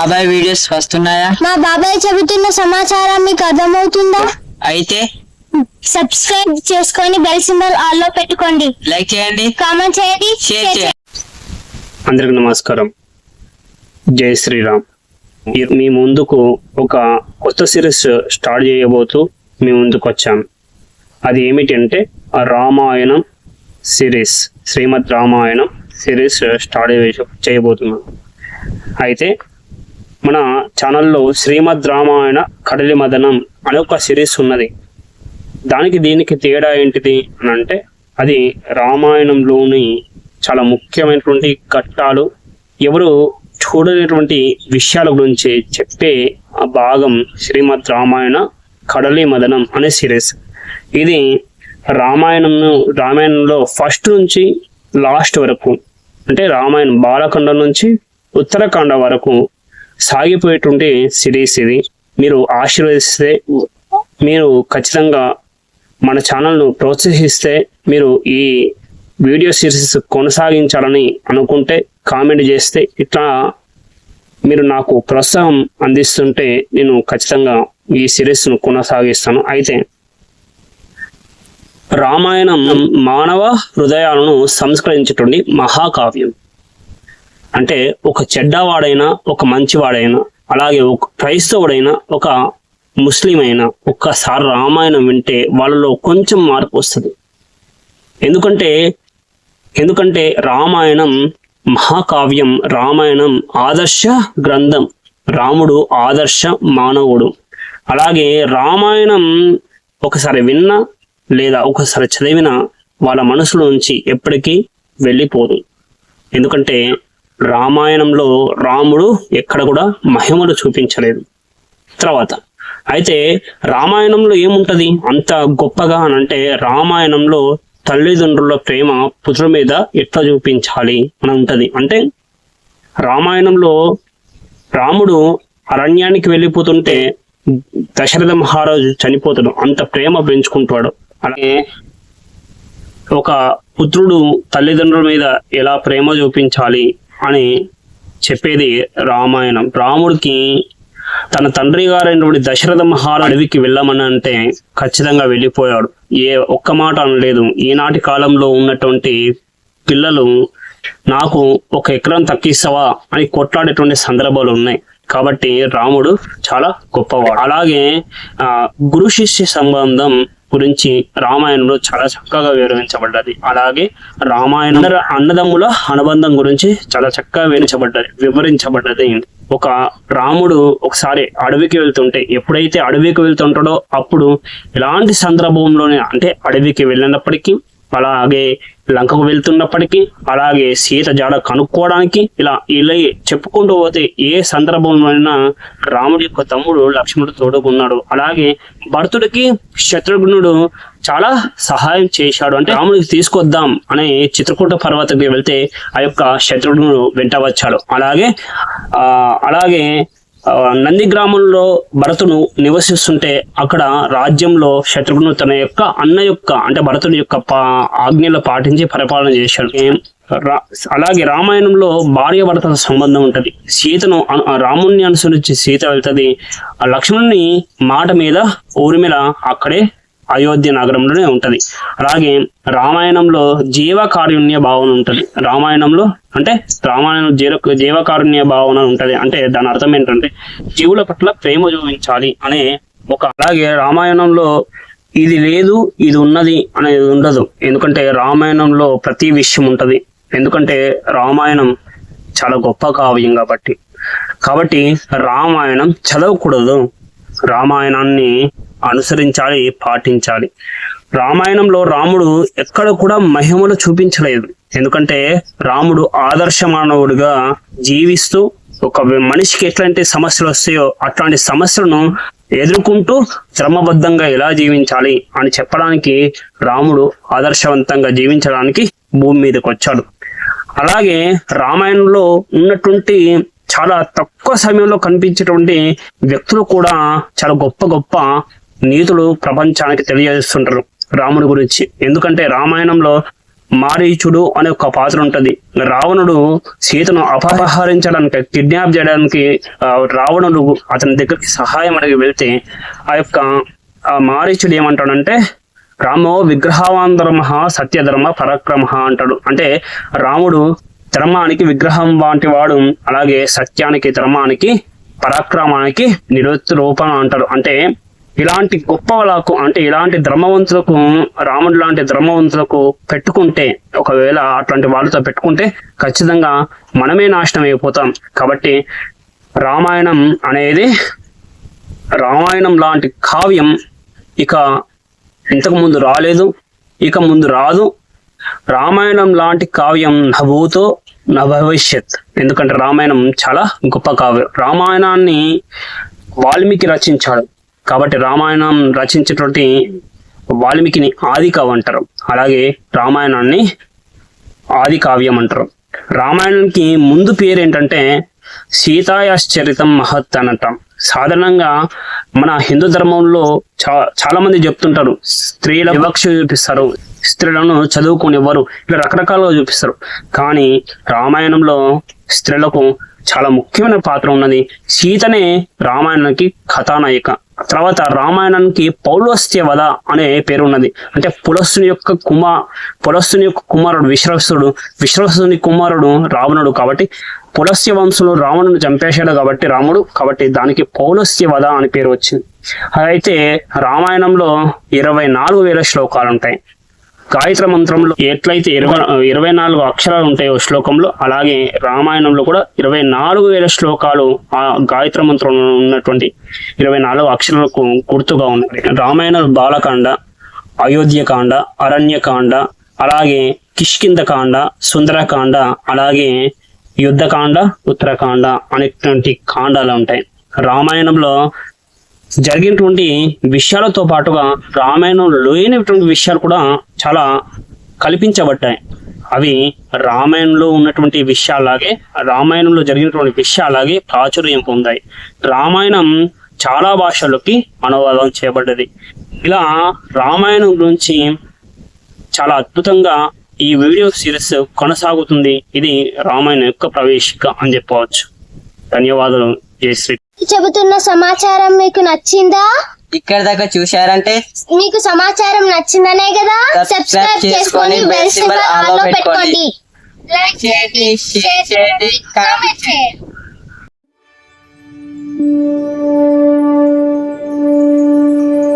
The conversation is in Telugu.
బాబాయ్ వీడియోస్ వస్తున్నాయా? మా బాబాయ్ చెబుతున్న సమాచారం మీకు అర్థమవుతుందా? అయితే సబ్స్క్రైబ్ చేసుకొని బెల్ సింబల్ ఆల్లో పెట్టుకోండి. లైక్ చేయండి కామెంట్ చేయండి షేర్ చేయండి. అందరికి నమస్కారం. జై శ్రీరామ్. మీ ముందుకు ఒక కొత్త సిరీస్ స్టార్ట్ చేయబోతూ మీ ముందుకు వచ్చాను. అది ఏమిటంటే Ramayanam series Srimad Ramayanam series start చేయ- చేయబోతున్నాను. అయితే మన ఛానల్లో శ్రీమద్ రామాయణ కడలి మదనం అనే ఒక సిరీస్ ఉన్నది. దానికి దీనికి తేడా ఏంటిది అని అంటే అది రామాయణంలోని చాలా ముఖ్యమైనటువంటి ఘట్టాలు ఎవరు చూడలేనటువంటి విషయాల గురించి చెప్పే ఆ భాగం శ్రీమద్ రామాయణ కడలి మదనం అనే సిరీస్ ఇది రామాయణం రామాయణంలో ఫస్ట్ నుంచి లాస్ట్ వరకు అంటే రామాయణం బాలఖండం నుంచి ఉత్తరాఖండ వరకు సాగిపోయేటువంటి సిరీస్ ఇది మీరు ఆశీర్వదిస్తే మీరు ఖచ్చితంగా మన ఛానల్ను ప్రోత్సహిస్తే మీరు ఈ వీడియో సిరీస్ కొనసాగించాలని అనుకుంటే కామెంట్ చేస్తే ఇట్లా మీరు నాకు ప్రోత్సాహం అందిస్తుంటే నేను ఖచ్చితంగా ఈ సిరీస్ను కొనసాగిస్తాను. అయితే రామాయణం మానవ హృదయాలను సంస్కరించేటువంటి మహాకావ్యం. అంటే ఒక చెడ్డవాడైనా ఒక మంచివాడైనా అలాగే ఒక క్రైస్తవుడైనా ఒక ముస్లిం అయినా ఒక్కసారి రామాయణం వింటే వాళ్ళలో కొంచెం మార్పు వస్తుంది. ఎందుకంటే ఎందుకంటే రామాయణం మహాకావ్యం రామాయణం ఆదర్శ గ్రంథం రాముడు ఆదర్శ మానవుడు. అలాగే రామాయణం ఒకసారి విన్నా లేదా ఒకసారి చదివినా వాళ్ళ మనసులో నుంచి ఎప్పటికీ వెళ్ళిపోదు. ఎందుకంటే రామాయణంలో రాముడు ఎక్కడ కూడా మహిమలు చూపించలేదు. తర్వాత అయితే రామాయణంలో ఏముంటది? అంత గొప్పగా అని అంటే రామాయణంలో తల్లిదండ్రుల ప్రేమ పుత్రుల మీద ఎట్లా చూపించాలి అని ఉంటుంది అంటే రామాయణంలో రాముడు అరణ్యానికి వెళ్ళిపోతుంటే దశరథ మహారాజు చనిపోతాడు. అంత ప్రేమ పెంచుకుంటాడు. అలాగే ఒక పుత్రుడు తల్లిదండ్రుల మీద ఎలా ప్రేమ చూపించాలి? అని చెప్పేది రామాయణం. రాముడికి తన తండ్రి గారైనటువంటి దశరథ మహారాజు అడవికి వెళ్ళమని అంటే ఖచ్చితంగా వెళ్ళిపోయాడు. ఏ ఒక్క మాట అనలేదు. ఈనాటి కాలంలో ఉన్నటువంటి పిల్లలు నాకు ఒక ఎకరం తక్కిస్తావా అని కొట్లాడేటువంటి సందర్భాలు ఉన్నాయి. కాబట్టి రాముడు చాలా గొప్పవాడు. అలాగే ఆ గురు శిష్య సంబంధం గురించి రామాయణంలో చాలా చక్కగా వివరించబడ్డది. అలాగే రామాయణ అన్నదమ్ముల అనుబంధం గురించి చాలా చక్కగా వివరించబడ్డది వివరించబడ్డది. ఒక రాముడు ఒకసారి అడవికి వెళ్తుంటే ఎప్పుడైతే అడవికి వెళ్తుంటాడో అప్పుడు ఎలాంటి సందర్భంలోనే అంటే అడవికి వెళ్ళినప్పటికీ అలాగే లంకకు వెళ్తున్నప్పటికీ అలాగే సీత జాడ కనుక్కోవడానికి ఇలా ఇలా చెప్పుకుంటూ పోతే ఏ సందర్భంలోనైనా రాముడి యొక్క తమ్ముడు లక్ష్మణుడు తోడుకున్నాడు. అలాగే భరతుడికి శత్రుఘ్నుడు చాలా సహాయం చేశాడు. అంటే రాముడికి తీసుకొద్దాం అనే చిత్రకూట పర్వతకి వెళ్తే ఆ యొక్క శత్రుఘ్నుడు వెంట వచ్చాడు. అలాగే ఆ అలాగే నందిగ్రామంలో నంది గ్రామంలో భరతుడు నివసిస్తుంటే అక్కడ రాజ్యంలో శత్రుఘ్నుడు తన యొక్క అన్న యొక్క అంటే భరతుడి యొక్క పా ఆజ్ఞలు పాటించి పరిపాలన చేశాడు. రా- అలాగే రామాయణంలో భార్య భర్తల సంబంధం ఉంటది. సీతను రాముణ్ణి అనుసరించి సీత వెళ్తుంది. ఆ లక్ష్మణుని మాట మీద ఊరిమిల అక్కడే అయోధ్య నగరంలోనే ఉంటుంది. అలాగే రామాయణంలో జీవకారుణ్య భావన ఉంటుంది. రామాయణంలో అంటే రామాయణం జీవ జీవకారుణ్య భావన ఉంటుంది. అంటే దాని అర్థం ఏంటంటే జీవుల పట్ల ప్రేమ చూపించాలి అనే ఒక అలాగే రామాయణంలో ఇది లేదు ఇది ఉన్నది అనేది ఉండదు. ఎందుకంటే రామాయణంలో ప్రతి విషయం ఉంటుంది. ఎందుకంటే రామాయణం చాలా గొప్ప కావ్యం కాబట్టి. కాబట్టి రామాయణం చదవకూడదు. రామాయణాన్ని అనుసరించాలి పాటించాలి. రామాయణంలో రాముడు ఎక్కడ కూడా మహిమలు చూపించలేదు. ఎందుకంటే రాముడు ఆదర్శ మానవుడిగా జీవిస్తూ ఒక మనిషికి ఎట్లాంటి సమస్యలు వస్తాయో అట్లాంటి సమస్యలను ఎదుర్కొంటూ క్రమబద్ధంగా ఎలా జీవించాలి అని చెప్పడానికి రాముడు ఆదర్శవంతంగా జీవించడానికి భూమి మీదకి వచ్చాడు అలాగే రామాయణంలో ఉన్నటువంటి చాలా తక్కువ సమయంలో కనిపించేటువంటి వ్యక్తులు కూడా చాలా గొప్ప గొప్ప నీతులు ప్రపంచానికి తెలియజేస్తుంటారు రాముడి గురించి. ఎందుకంటే రామాయణంలో మారీచుడు అనే ఒక పాత్ర ఉంటుంది. రావణుడు సీతను అపహరించడానికి కిడ్నాప్ చేయడానికి రావణుడు అతని దగ్గరికి సహాయం అడిగి వెళ్తే ఆ యొక్క ఆ మారీచుడు ఏమంటాడంటే రామో విగ్రహావాంధర్మ సత్యధర్మ పరాక్రమ అంటాడు. అంటే రాముడు ధర్మానికి విగ్రహం వంటి వాడు అలాగే సత్యానికి ధర్మానికి పరాక్రమానికి నిరుత్తు రూపం అంటారు అంటే ఇలాంటి గొప్ప వాళ్ళకు అంటే ఇలాంటి ధర్మవంతులకు రాముడు లాంటి ధర్మవంతులకు పెట్టుకుంటే ఒకవేళ అట్లాంటి వాళ్ళతో పెట్టుకుంటే ఖచ్చితంగా మనమే నాశనం అయిపోతాం. కాబట్టి రామాయణం అనేది రామాయణం లాంటి కావ్యం ఇక ఇంతకు ముందు రాలేదు ఇక ముందు రాదు. రామాయణం లాంటి కావ్యం నభూతో నా భవిష్యత్ ఎందుకంటే రామాయణం చాలా గొప్ప కావ్యం. రామాయణాన్ని వాల్మీకి రచించాడు. కాబట్టి రామాయణం రచించినటువంటి వాల్మీకిని ఆది కావ్యం అంటారు. అలాగే రామాయణాన్ని ఆది కావ్యం అంటారు. రామాయణానికి ముందు పేరు ఏంటంటే సీతాయాశ్చరితం మహత్ అని అంటాం సాధారణంగా మన హిందూ ధర్మంలో చా చాలా మంది చెప్తుంటారు స్త్రీల వివక్ష చూపిస్తారు స్త్రీలను చదువుకునివ్వరు ఇలా రకరకాలుగా చూపిస్తారు. కానీ రామాయణంలో స్త్రీలకు చాలా ముఖ్యమైన పాత్ర ఉన్నది. సీతనే రామాయణానికి కథానాయిక. తర్వాత రామాయణానికి పౌలోస్త్యవధ అనే పేరు ఉన్నది అంటే పులస్సుని యొక్క కుమార్ పులస్సుని యొక్క కుమారుడు విశ్వసుడు విశ్వసుని కుమారుడు రావణుడు కాబట్టి పులస్య వంశులు రావణుని చంపేశాడు కాబట్టి రాముడు కాబట్టి దానికి పౌలస్యవధ అని పేరు వచ్చింది. అయితే రామాయణంలో ఇరవై నాలుగు వేల శ్లోకాలు ఉంటాయి గాయత్ర మంత్రంలో ఎట్లయితే ఇరవై ఇరవై నాలుగు అక్షరాలు ఉంటాయో శ్లోకంలో అలాగే రామాయణంలో కూడా ఇరవై నాలుగు వేల శ్లోకాలు ఆ గాయత్ర మంత్రంలో ఉన్నటువంటి ఇరవై నాలుగు అక్షరాలకు గుర్తుగా ఉన్నాయి. రామాయణ బాలకాండ అయోధ్యకాండ అరణ్యకాండ అలాగే కిష్కిందకాండ సుందరకాండ అలాగే యుద్ధకాండ ఉత్తరకాండ అనేటువంటి కాండాలు ఉంటాయి. రామాయణంలో జరిగినటువంటి విషయాలతో పాటుగా రామాయణం లేనటువంటి విషయాలు కూడా చాలా కల్పించబడ్డాయి. అవి రామాయణంలో ఉన్నటువంటి విషయాలాగే రామాయణంలో జరిగినటువంటి విషయాలాగే ప్రాచుర్యం పొందాయి. రామాయణం చాలా భాషల్లోకి అనువాదం చేయబడ్డది. ఇలా రామాయణం గురించి చాలా అద్భుతంగా ఈ వీడియో సిరీస్ కొనసాగుతుంది. ఇది రామాయణం యొక్క ప్రవేశిక అని చెప్పవచ్చు. ధన్యవాదాలు జై శ్రీ చెబుతున్న సమాచారం మీకు నచ్చిందా? ఇక్కడ దాకా చూశారంటే మీకు సమాచారం నచ్చిందనే కదా? సబ్స్క్రైబ్ చేసుకొని బెల్ సింబల్ ఆన్లో. పెట్టుకోండి. లైక్ చేయండి షేర్ చేయండి. కామెంట్ చేయండి.